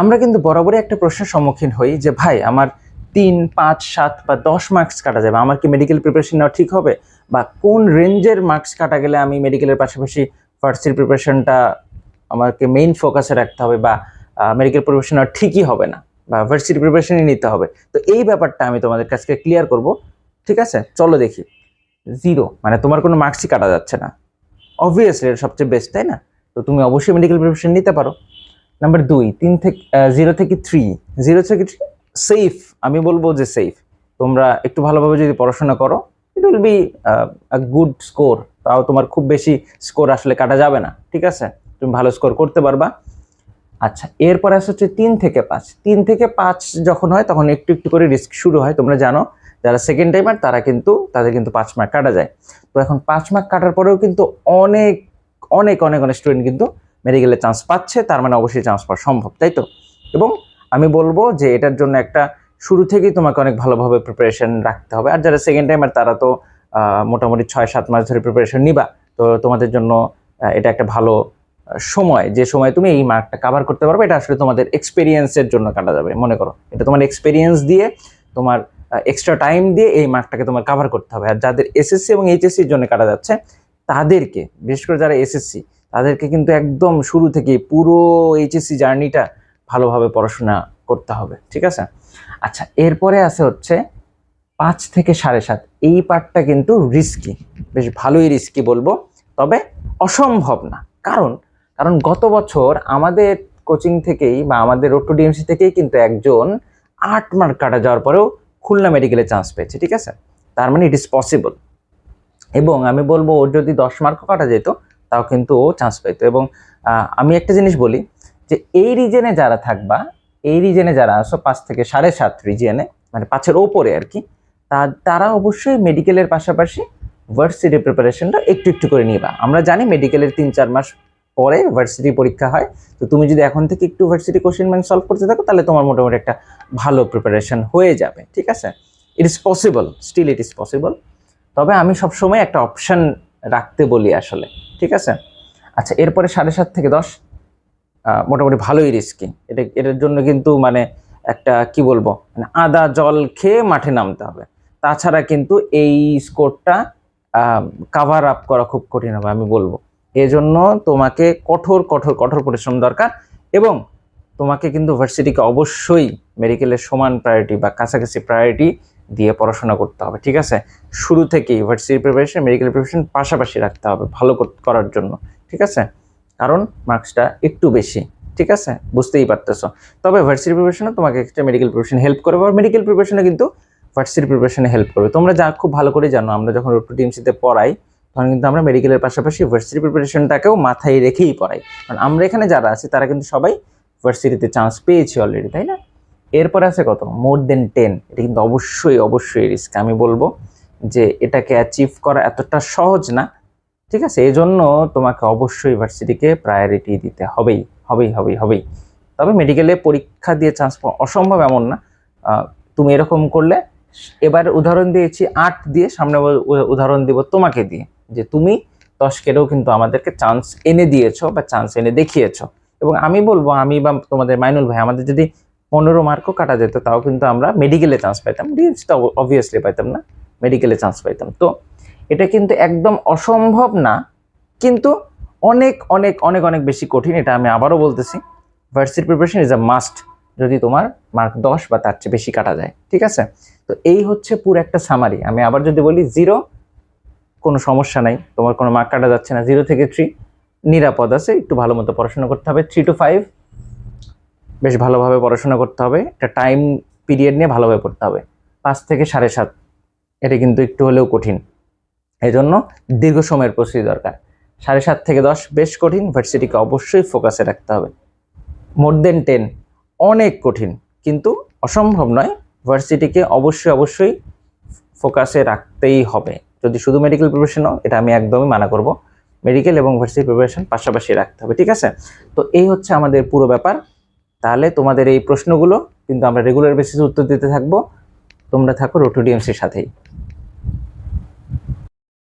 আমরা কিন্তু বরাবরই একটা প্রশ্নের সম্মুখীন হই যে, ভাই, আমার তিন, পাঁচ, সাত বা দশ মার্কস কাটা যাবে, আমার কি মেডিকেল প্রিপারেশন নেওয়া ঠিক হবে? বা কোন রেঞ্জের মার্কস কাটা গেলে আমি মেডিকেলের পাশাপাশি ফার্স্টের প্রিপারেশনটা আমাকে মেইন ফোকাসে রাখতে হবে বা মেডিকেল প্রিপারেশন নেওয়া ঠিকই হবে না বা ভার্সিটি প্রিপারেশনই নিতে হবে? তো এই ব্যাপারটা আমি তোমাদের কাছকে ক্লিয়ার করব। ঠিক আছে? চলো দেখি। জিরো মানে তোমার কোনো মার্কসই কাটা যাচ্ছে না। অবভিয়াসলি এটা সবচেয়ে বেস্ট তাই না? তো তুমি অবশ্যই মেডিকেল প্রিপারেশন নিতে পারো। নাম্বার দুই, তিন থেকে জিরো থেকে থ্রি জিরো থেকে সেফ আমি বলব যে সেফ তোমরা একটু ভালোভাবে যদি পড়াশোনা করো it will be good score তাও তোমার খুব বেশি স্কোর আসলে কাটা যাবে না, ঠিক আছে? তুমি ভালো স্কোর করতে পারবা। আচ্ছা এরপরে আসে হচ্ছে তিন থেকে পাঁচ। তিন থেকে পাঁচ যখন হয়, তখন একটু একটু করে রিস্ক শুরু হয়, তোমরা জানো। যারা সেকেন্ড টাইমার তারা কিন্তু, তাদের কিন্তু পাঁচ মার্ক কাটা যায়। তো এখন পাঁচ মার্ক কাটার পরেও কিন্তু অনেক অনেক অনেক অনেক স্টুডেন্ট কিন্তু মেডিকেলে চান্স পাচ্ছে, তার মানে অবশ্যই চান্স পাওয়া সম্ভব, তাই তো? এবং আমি বলব যে এটার জন্য একটা শুরু থেকেই তোমাকে অনেক ভালোভাবে প্রিপারেশন রাখতে হবে। আর যারা সেকেন্ড টাইমার তারা তো মোটামুটি ছয়, সাত মাস ধরে প্রিপারেশন নিবা। তো তোমাদের জন্য এটা একটা ভালো সময়। যে সময় তুমি এই মার্কটা কাভার করতে পারবে, এটা আসলে তোমাদের এক্সপিরিয়েন্সের জন্য কাটা যাবে, মনে করো। এটা তোমার এক্সপিরিয়েন্স দিয়ে, তোমার এক্সট্রা টাইম দিয়ে এই মার্কটাকে তোমার কাভার করতে হবে। আর যাদের এসএসসি এবং এইচএসসির জন্য কাটা যাচ্ছে, তাদেরকে, বিশেষ করে যারা এসএসসি তাদেরকে কিন্তু একদম শুরু থেকে পুরো এইচএসসি জার্নিটা ভালোভাবে পড়াশোনা করতে হবে, ঠিক আছে? আচ্ছা এরপরে আছে হচ্ছে পাঁচ থেকে সাড়ে সাত, এই পার্টটা কিন্তু রিস্কি বেশ ভালোই রিস্কি বলব, তবে অসম্ভব না। কারণ কারণ গত বছর আমাদের কোচিং থেকেই বা আমাদের রোড টু ডিএমসি থেকেই কিন্তু একজন আট মার্ক কাটা যাওয়ার পরেও খুলনা মেডিকেলে চান্স পেয়েছে, ঠিক আছে? তার মানে ইট ইজ পসিবল এবং আমি বলব ওর যদি দশ মার্কও কাটা যেত তাও কিন্তু ও চান্স পেতো এবং আমি একটা জিনিস বলি যে এই রিজনে যারা থাকবা, এই রিজনে যারা আসো, পাঁচ থেকে সাড়ে সাত রিজিয়নে মানে পাঁচের ওপরে আর কি, তা- তারা অবশ্যই মেডিকেলের পাশাপাশি ভার্সিটি প্রিপারেশনটা একটু একটু করে নিবা। আমরা জানি মেডিকেলের তিন চার মাস পরে ভার্সিটি পরীক্ষা হয়। তো তুমি যদি এখন থেকে একটু ভার্সিটি কোশ্চেন ব্যাংক সলভ করতে থাকো, তাহলে তোমার মোটামুটি একটা ভালো প্রিপারেশন হয়ে যাবে, ঠিক আছে? It is possible still it is possible তবে আমি সবসময় একটা অপশন রাখতে বলি আসলে, ঠিক আছে? আচ্ছা এরপরে সাড়ে সাত থেকে দশ মোটামুটি ভালোই রিস্কি এটা, এটার জন্য কিন্তু মানে একটা, কি বলব মানে আদা জল খেয়ে মাঠে নামতে হবে। তাছাড়া কিন্তু এই স্কোরটা কাভার আপ করা খুব কঠিন হবে, আমি বলব। এজন্য তোমাকে কঠোর কঠোর কঠোর পরিশ্রম দরকার এবং তোমাকে কিন্তু ভার্সিটিকে অবশ্যই মেডিকেলের সমান প্রায়োরিটি বা কাছাকাছি প্রায়োরিটি দিয়ে পড়াশোনা করতে হবে, ঠিক আছে? শুরু থেকেই ভার্সিটি প্রিপারেশন মেডিকেল প্রিপারেশন পাশাপাশি রাখতে হবে, ভালো করার জন্য, ঠিক আছে? কারণ মার্কসটা একটু বেশি, ঠিক আছে? বুঝতেই পারতেছো। তবে ভার্সিটি প্রিপারেশনে তোমাকে একটা মেডিকেল প্রিপারেশন হেল্প করবে আর মেডিকেল প্রিপারেশনে কিন্তু ভার্সিটি প্রিপারেশনে হেল্প করবে। তোমরা যা খুব ভালো করে জানো, আমরা যখন রোড টু টিএমসিতে পড়াই, তখন কিন্তু আমরা মেডিকেলের পাশাপাশি ভার্সিটি প্রিপারেশনটাকেও মাথায় রেখেই পড়াই। কারণ আমরা এখানে যারা আছি, তারা কিন্তু সবাই ভার্সিটিতে চান্স পেয়েছি অলরেডি তাই না? এরপর আছে কত? মোর দেন টেন এটা কিন্তু অবশ্যই অবশ্যই রিস্ক আমি বলব যে এটাকে অ্যাচিভ করা এতটা সহজ না, ঠিক আছে? এই জন্য তোমাকে অবশ্যই ভার্সিটিকে প্রায়োরিটি দিতে হবেই হবেই হবেই হবেই। তবে মেডিকেলে পরীক্ষা দিয়ে চান্স পাওয়া অসম্ভব এমন না। তুমি এরকম করলে, এবার উদাহরণ দিয়েছি, আট দিয়ে সামনে উদাহরণ দিব তোমাকে দিয়ে, যে তুমি দশকেরও কিন্তু আমাদেরকে চান্স এনে দিয়েছ বা চান্স এনে দেখিয়েছো। এবং আমি বলব, আমি বা তোমাদের মাইনুল ভাই, আমাদের যদি পনেরো মার্কও কাটা যেত, তাও কিন্তু আমরা মেডিকেলে চান্স পাইতাম। ডিএমসিটা অবভিয়াসলি পাইতাম না মেডিকেলে চান্স পাইতাম। তো এটা কিন্তু একদম অসম্ভব না, কিন্তু অনেক অনেক অনেক অনেক বেশি কঠিন, এটা আমি আবারও বলতেছি। Varsity preparation is a must যদি তোমার মার্ক দশ বা তার চেয়ে বেশি কাটা যায়, ঠিক আছে? তো এই হচ্ছে পুরো একটা সামারি আমি আবার যদি বলি জিরো কোনো সমস্যা নাই, তোমার কোনো মার্ক কাটা যাচ্ছে না জিরো থেকে থ্রি নিরাপদ আছে, একটু ভালো মতো পড়াশোনা করতে হবে থ্রি টু ফাইভ বেশ ভালোভাবে পড়াশোনা করতে হবে। একটা টাইম পিরিয়ড নিয়ে ভালোভাবে পড়তে হবে। পাঁচ থেকে সাড়ে সাত, এটা কিন্তু একটু হলেও কঠিন। এই জন্য দীর্ঘ সময়ের প্রস্তুতি দরকার। সাড়ে সাত থেকে দশ বেশ কঠিন ভার্সিটিকে অবশ্যই ফোকাসে রাখতে হবে। মোর দেন টেন অনেক কঠিন, কিন্তু অসম্ভব নয়। ভার্সিটিকে অবশ্যই অবশ্যই ফোকাসে রাখতেই হবে। যদি শুধু মেডিকেল প্রিপারেশন এটা আমি একদমই মানা করব। মেডিকেল এবং ভার্সিটি প্রিপারেশন পাশাপাশি রাখতে হবে, ঠিক আছে? তো এই হচ্ছে আমাদের পুরো ব্যাপার। তাহলে তোমাদের এই প্রশ্নগুলো কিন্তু আমরা রেগুলার বেসিসে উত্তর দিতে থাকব। তোমরা থাকো রোটোডিএমসির সাথেই।